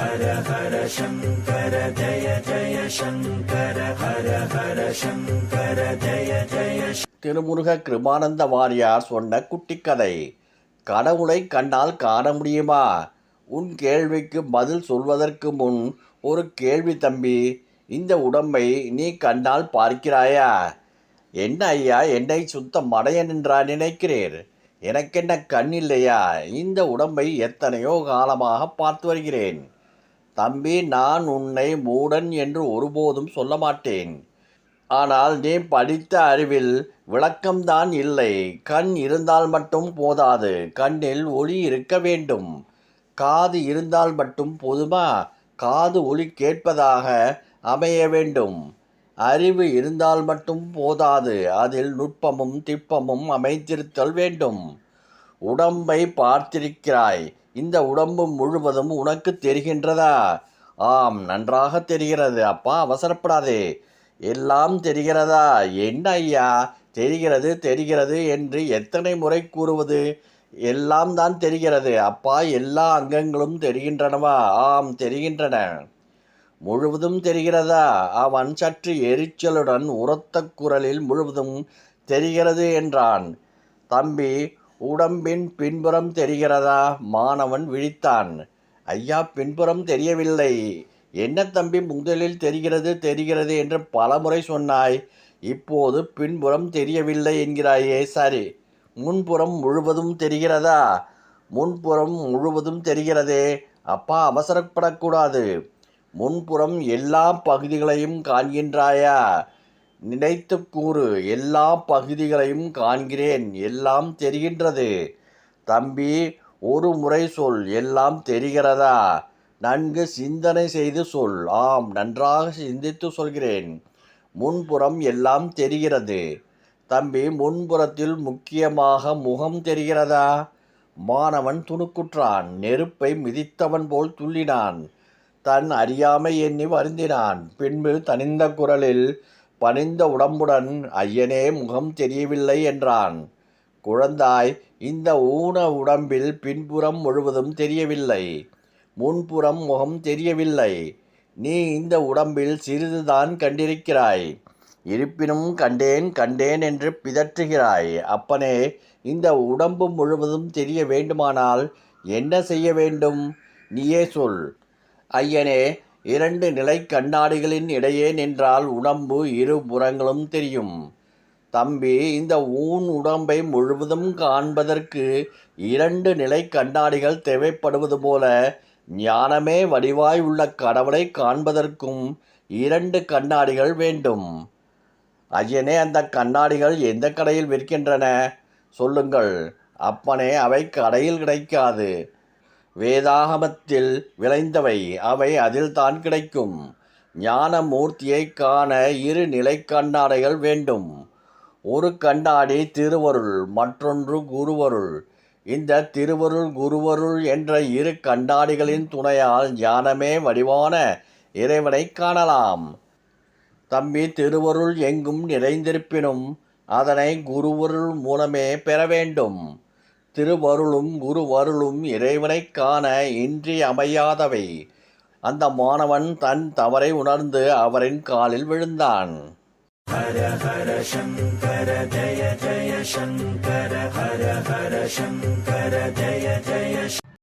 ஹர ஹர சங்கர ஜய ஜய சங்கர ஹர ஹர சங்கர ஜய ஜய திருமுருக கிருபானந்த வாரியார் சொன்ன குட்டிக்கதை. கடவுளை கண்டால் காண முடியுமா? உன் கேள்விக்கு பதில் சொல்வதற்கு முன் ஒரு கேள்வி தம்பி. இந்த உடம்பை நீ கண்டால் பார்க்கிறாயா? என்ன ஐயா என்னை சுத்த மடையன் என்றா நினைக்கிறீர்? எனக்கென்ன கண் இல்லையா? இந்த உடம்பை எத்தனையோ காலமாக பார்த்து வருகிறேன். தம்பி நான் உன்னை மூடன் என்று ஒருபோதும் சொல்ல மாட்டேன். ஆனால் நீ படித்த அறிவில் விளக்கம்தான் இல்லை. கண் இருந்தால் மட்டும் போதாது. கண்ணில் ஒளி இருக்க வேண்டும். காது இருந்தால் மட்டும் போதுமா? காது ஒளி கேட்பதாக அமைய வேண்டும். அறிவு இருந்தால் மட்டும் போதாது. அதில் நுட்பமும் திப்பமும் அமைத்திருத்தல் வேண்டும். உடம்பை பார்த்திருக்கிறாய். இந்த உடம்பு முழுவதும் உனக்கு தெரிகின்றதா? ஆம் நன்றாக தெரிகிறது. அப்பா அவசரப்படாதே. எல்லாம் தெரிகிறதா? என்ன ஐயா? தெரிகிறது தெரிகிறது என்று எத்தனை முறை கூறுவது? எல்லாம் தான் தெரிகிறது. அப்பா எல்லா அங்கங்களும் தெரிகின்றனவா? ஆம் தெரிகின்றன. முழுவதும் தெரிகிறதா? அவன் சற்று எரிச்சலுடன் உரத்த குரலில் முழுவதும் தெரிகிறது என்றான். தம்பி உடம்பின் பின்புறம் தெரிகிறதா? மாணவன் விழித்தான். ஐயா பின்புறம் தெரியவில்லை. என்ன தம்பி முதலில் தெரிகிறது தெரிகிறது என்று பலமுறை சொன்னாய். இப்போது பின்புறம் தெரியவில்லை என்கிறாயே சரி. முன்புறம் முழுவதும் தெரிகிறதா? முன்புறம் முழுவதும் தெரிகிறதே. அப்பா அவசரப்படக்கூடாது. முன்புறம் எல்லா பகுதிகளையும் காண்கின்றாயா? நினைத்து கூறு எல்லா பகுதிகளையும் காண்கிறேன் எல்லாம் தெரிகின்றது. தம்பி ஒரு முறை சொல் எல்லாம் தெரிகிறதா? நன்கு சிந்தனை செய்து சொல். ஆம் நன்றாக சிந்தித்து சொல்கிறேன். முன்புறம் எல்லாம் தெரிகிறது. தம்பி முன்புறத்தில் முக்கியமாக முகம் தெரிகிறதா? மாணவன் துணுக்குற்றான் நெருப்பை மிதித்தவன் போல் துள்ளினான். தன் அறியாமை எண்ணி வருந்தினான். பின்பு தனிந்த குரலில் பணிந்த உடம்புடன் ஐயனே முகம் தெரியவில்லை என்றான். குழந்தாய் இந்த ஊன உடம்பில் பின்புறம் முழுவதும் தெரியவில்லை. முன்புறம் முகம் தெரியவில்லை. நீ இந்த உடம்பில் சிறிதுதான் கண்டிருக்கிறாய். இருப்பினும் கண்டேன் கண்டேன் என்று பிதற்றுகிறாய். அப்பனே இந்த உடம்பு முழுவதும் தெரிய வேண்டுமானால் என்ன செய்ய வேண்டும்? நீயே சொல். ஐயனே இரண்டு நிலை கண்ணாடிகளின் இடையே நின்றால் உடம்பு இரு புறங்களும் தெரியும். தம்பி இந்த ஊன் உடம்பை முழுவதும் காண்பதற்கு இரண்டு நிலை கண்ணாடிகள் தேவைப்படுவது போல ஞானமே வடிவாய் உள்ள கடவுளை காண்பதற்கும் இரண்டு கண்ணாடிகள் வேண்டும். ஐயனே அந்த கண்ணாடிகள் எந்த கடையில் விற்கின்றன? சொல்லுங்கள். அப்பனே அவை கடையில் கிடைக்காது. வேதாகமத்தில் விளைந்தவை அவை அதில்தான் கிடைக்கும். ஞான மூர்த்தியை காண இரு நிலை கண்ணாடிகள் வேண்டும். ஒரு கண்ணாடி திருவருள் மற்றொன்று குருவருள். இந்த திருவருள் குருவருள் என்ற இரு கண்ணாடிகளின் துணையால் ஞானமே வடிவான இறைவனை காணலாம். தம்பி திருவருள் எங்கும் நிறைந்திருப்பினும் அதனை குருவருள் மூலமே பெற வேண்டும். திருவருளும் குருவருளும் இறைவனைக் காண இன்றி அமையாதவை. அந்த மாணவன் தன் தவறை உணர்ந்து அவரின் காலில் விழுந்தான். ஹர ஹர சங்கர ஜய ஜய சங்கர ஹர ஹர சங்கர ஜய ஜய